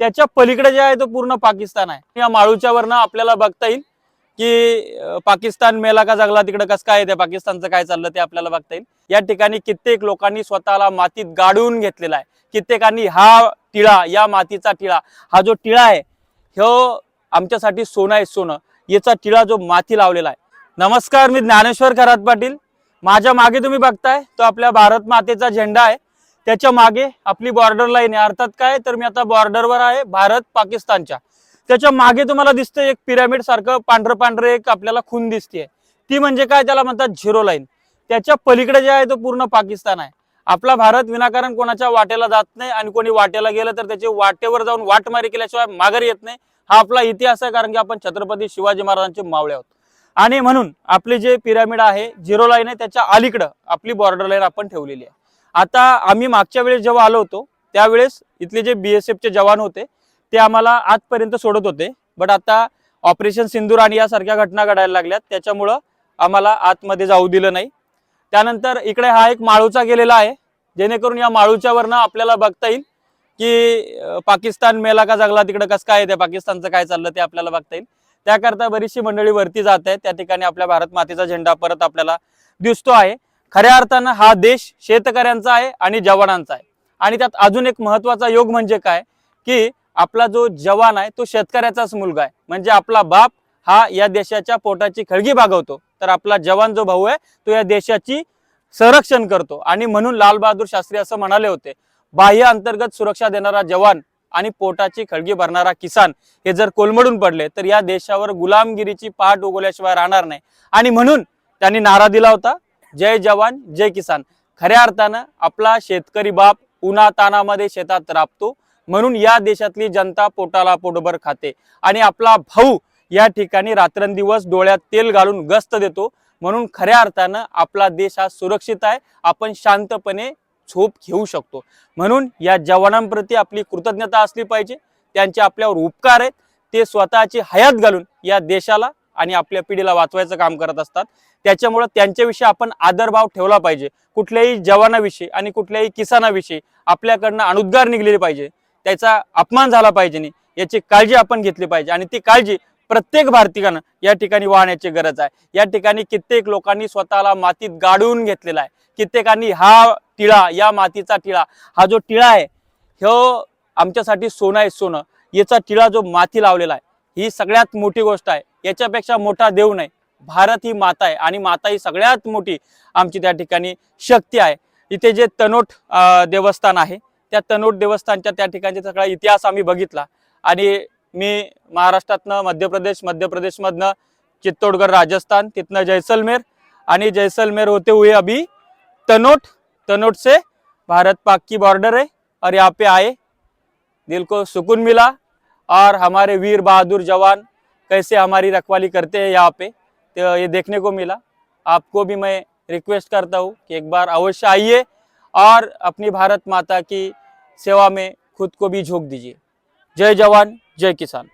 त्याच्या पलीकडे जे आहे तो पूर्ण पाकिस्तान आहे. या माळूच्या वरनं आपल्याला बघता येईल की पाकिस्तान मेला का जगला तिकडे कसं काय आहे त्या पाकिस्तानचं काय चाललं ते आपल्याला बघता येईल. या ठिकाणी कित्येक लोकांनी स्वतःला मातीत गाडून घेतलेला आहे. कित्येकांनी हा टिळा या मातीचा टिळा हा जो टिळा आहे ह्यो आमच्यासाठी सोनं आहे सोनं. याचा टिळा जो माती लावलेला आहे. नमस्कार मी ज्ञानेश्वर खरात पाटील. माझ्या मागे तुम्ही बघताय तो आपल्या भारत मातेचा झेंडा आहे. त्याच्यामागे आपली बॉर्डर लाईन आहे. अर्थात काय? तर मी आता बॉर्डरवर आहे भारत पाकिस्तानच्या. त्याच्यामागे तुम्हाला दिसतं एक पिरामिड सारखं पांढरं पांढरं एक आपल्याला खून दिसते ती म्हणजे काय? त्याला म्हणतात झिरो लाईन त्याच्या पलीकडे जे आहे तो पूर्ण पाकिस्तान आहे. आपला भारत विनाकारण कोणाच्या वाटेला जात नाही आणि कोणी वाटेला गेलं तर त्याची वाटेवर जाऊन वाटमारी केल्याशिवाय माघारी येत नाही. हा आपला इतिहास आहे कारण की आपण छत्रपती शिवाजी महाराजांचे मावळे आहोत. आणि म्हणून आपले जे पिरामिड आहे झिरो लाईन आहे त्याच्या अलीकडं आपली बॉर्डर लाईन आपण ठेवलेली आहे. आता आम्ही मागच्या वेळेस जेव्हा आलो होतो त्यावेळेस इथले जे बी एस एफचे जवान होते ते आम्हाला आजपर्यंत सोडत होते. बट आता ऑपरेशन सिंदूर आणि यासारख्या घटना घडायला लागल्यात त्याच्यामुळं आम्हाला आतमध्ये जाऊ दिलं नाही. त्यानंतर इकडे हा एक माळूचा गेलेला आहे जेणेकरून या माळूच्यावरनं आपल्याला बघता येईल की पाकिस्तान मेला का जगला तिकडं कसं काय त्या पाकिस्तानचं काय चाललं ते आपल्याला बघता येईल. त्याकरता बरीचशी मंडळी वरती जात आहे त्या ठिकाणी आपल्या भारत मातेचा झेंडा परत आपल्याला दिसतो आहे. खऱ्या अर्थानं हा देश शेतकऱ्यांचा आहे आणि जवानांचा आहे. आणि त्यात अजून एक महत्त्वाचा योग म्हणजे काय? की आपला जो जवान आहे तो शेतकऱ्याचाच मुलगा आहे. म्हणजे आपला बाप हा या देशाच्या पोटाची खळगी भागवतो. तर आपला जवान जो भाऊ आहे तो या देशाची संरक्षण करतो. आणि म्हणून लालबहादूर शास्त्री असं म्हणाले होते बाह्य अंतर्गत सुरक्षा देणारा जवान आणि पोटाची खळगी भरणारा किसान हे जर कोलमडून पडले तर या देशावर गुलामगिरीची पाठ उगवल्याशिवाय राहणार नाही. आणि म्हणून त्यांनी नारा दिला होता जय जवान जय किसान. खऱ्या अर्थानं आपला शेतकरी बाप उन्हा तानामध्ये शेतात राबतो म्हणून या देशातली जनता पोटाला पोटभर खाते. आणि आपला भाऊ या ठिकाणी रात्रंदिवस डोळ्यात तेल घालून गस्त देतो म्हणून खऱ्या अर्थानं आपला देश हा सुरक्षित आहे आपण शांतपणे झोप घेऊ शकतो. म्हणून या जवानांप्रती आपली कृतज्ञता असली पाहिजे त्यांचे आपल्यावर उपकार आहेत ते स्वतःची हयात घालून या देशाला आणि आपल्या पिढीला वाचवायचं काम करत असतात. त्याच्यामुळं त्यांच्याविषयी आपण आदरभाव ठेवला पाहिजे. कुठल्याही जवानाविषयी आणि कुठल्याही किसानाविषयी आपल्याकडनं अनुद्गार निघलेले पाहिजे. त्याचा अपमान झाला पाहिजे नाही. याची काळजी आपण घेतली पाहिजे आणि ती काळजी प्रत्येक भारतीयानं या ठिकाणी वाहण्याची गरज आहे. या ठिकाणी कित्येक लोकांनी स्वतःला मातीत गाडून घेतलेला आहे. कित्येकांनी हा टिळा या मातीचा टिळा हा जो टिळा आहे ह्यो आमच्यासाठी सोनं आहे सोनं. याचा टिळा जो माती लावलेला आहे ही सगळ्यात मोठी गोष्ट आहे. याच्यापेक्षा मोठा देव नाही. भारत ही माता आहे आणि माता ही सगळ्यात मोठी आमची त्या ठिकाणी शक्ती आहे. इथे जे तनोट देवस्थान आहे त्या तनोट देवस्थानच्या त्या ठिकाणचा सगळा इतिहास आम्ही बघितला. आणि मी महाराष्ट्रातनं मध्य प्रदेश मध्य प्रदेशमधनं चित्तोडगड राजस्थान तिथनं जैसलमेर आणि जैसलमेर होते हुए अभी तनोट. तनोट से भारत पाक की बॉर्डर है और यहाँ पे आए. दिल को सुकून मिला और हमारे वीर बहादुर जवान कैसे हमारी रखवाली करते हैं यहाँ पे तो ये देखने को मिला। आपको भी मैं रिक्वेस्ट करता हूँ कि एक बार अवश्य आइए और अपनी भारत माता की सेवा में खुद को भी झोंक दीजिए। जय जवान, जय किसान।